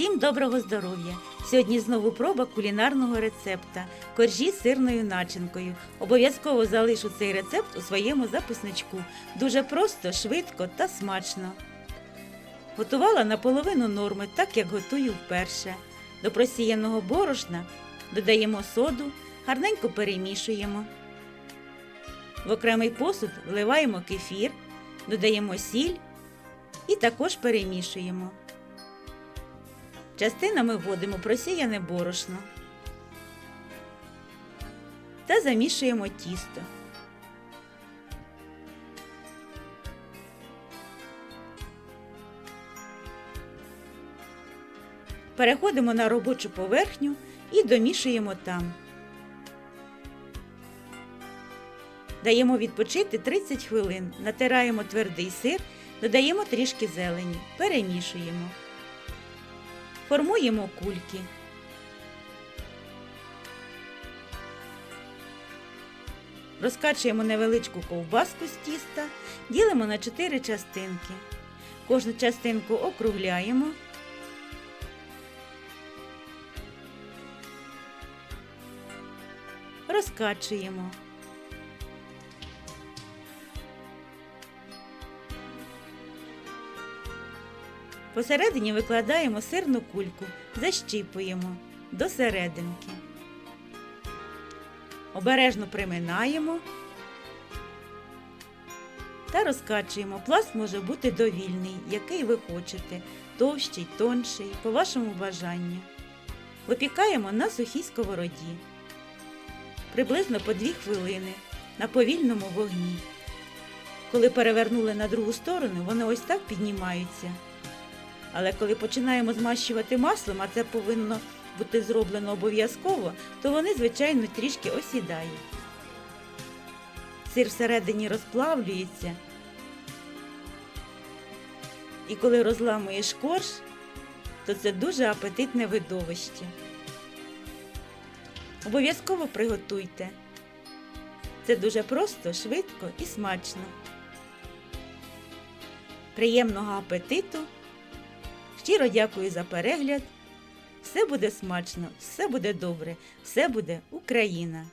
Всім доброго здоров'я! Сьогодні знову проба кулінарного рецепта коржі з сирною начинкою. Обов'язково залишу цей рецепт у своєму записничку. Дуже просто, швидко та смачно. Готувала наполовину норми, так як готую вперше. До просіяного борошна додаємо соду, гарненько перемішуємо. В окремий посуд вливаємо кефір, додаємо сіль і також перемішуємо. Частинами вводимо просіяне борошно та замішуємо тісто. Переходимо на робочу поверхню і домішуємо там. Даємо відпочити 30 хвилин, натираємо твердий сир, додаємо трішки зелені, перемішуємо. Формуємо кульки. Розкачуємо невеличку ковбаску з тіста, ділимо на 4 частинки. Кожну частинку округляємо. Розкачуємо. Посередині викладаємо сирну кульку, защіпуємо до серединки. Обережно приминаємо та розкачуємо. Пласт може бути довільний, який ви хочете, товщий, тонший, по вашому бажанню. Випікаємо на сухій сковороді. Приблизно по 2 хвилини на повільному вогні. Коли перевернули на другу сторону, вони ось так піднімаються. Але коли починаємо змащувати маслом, а це повинно бути зроблено обов'язково, то вони, звичайно, трішки осідають. Сир всередині розплавлюється. І коли розламуєш корж, то це дуже апетитне видовище. Обов'язково приготуйте. Це дуже просто, швидко і смачно. Приємного апетиту! Щиро дякую за перегляд. Все буде смачно, все буде добре, все буде Україна!